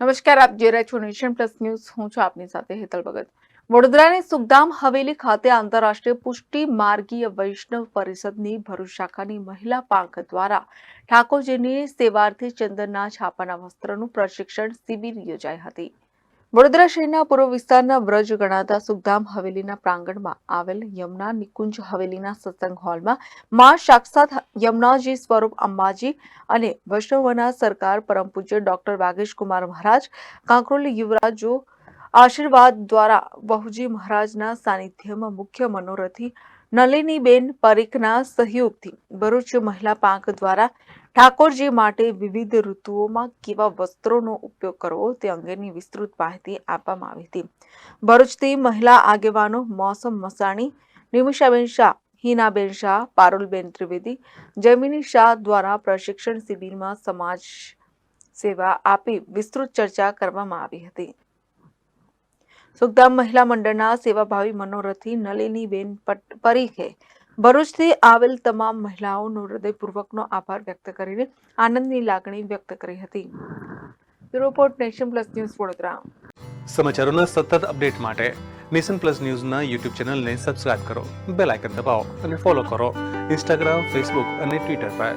નમસ્કાર, આપ જોઈ રહ્યા છો નેશન પ્લસ ન્યૂઝ. હું છું આપની સાથે હેતલ ભગત. વડોદરાની સુખધામ હવેલી ખાતે આંતરરાષ્ટ્રીય પુષ્ટિ માર્ગીય વૈષ્ણવ પરિષદની ભરૂચ શાખાની મહિલા પાંખ દ્વારા ઠાકોરજીની સેવાર્થી ચંદનના છાપાના વસ્ત્રનું પ્રશિક્ષણ શિબિર યોજાઈ હતી. વડોદરા શહેરના પૂર્વ વિસ્તારના વ્રજ ગણાતા સુખધામ હવેલીના પ્રાંગણમાં આવેલ યમુના નિકુંજ હવેલીના સત્સંગ હોલમાં મા સાક્ષાત યમુનાજી સ્વરૂપ અંબાજી અને વૈષ્ણવના સરકાર પરમ પૂજ્ય ડોક્ટર વાગેશ કુમાર મહારાજ, કાંકરોલી યુવરાજો આશીર્વાદ દ્વારા બહુજી મહારાજના સાનિધ્યમાં મુખ્ય મનોરથી નલિનીબેન પરીખના સહયોગથી ભરૂચ મહિલા પાંખ દ્વારા ઠાકોરજી માટે વિવિધ ઋતુઓમાં કેવા વસ્ત્રોનો ઉપયોગ કરવો તે અંગેની વિસ્તૃત માહિતી આપવામાં આવી હતી. ભરૂચથી મહિલા આગેવાનો મોસમ મસાણી, નિમિષાબેન શાહ, હિનાબેન શાહ, પારુલબેન ત્રિવેદી, જૈમિની શાહ દ્વારા પ્રશિક્ષણ શિબિરમાં સમાજ સેવા આપી વિસ્તૃત ચર્ચા કરવામાં આવી હતી. સુખધામ મહિલા મંડળના સેવાભાવી મનોરથી નલિનીબેન પરીખે ભરૂચથી આવેલ તમામ મહિલાઓનો હૃદયપૂર્વકનો આભાર વ્યક્ત કરીને આનંદની લાગણી વ્યક્ત કરી હતી. Report Nation Plus News Vadodara. સમાચારોના સતત અપડેટ માટે નેશન પ્લસ ન્યૂઝના યુટ્યુબ ચેનલને સબસ્ક્રાઇબ કરો, બેલ આઇકન દબાવો અને ફોલો કરો ઇન્સ્ટાગ્રામ, ફેસબુક અને ટ્વિટર પર.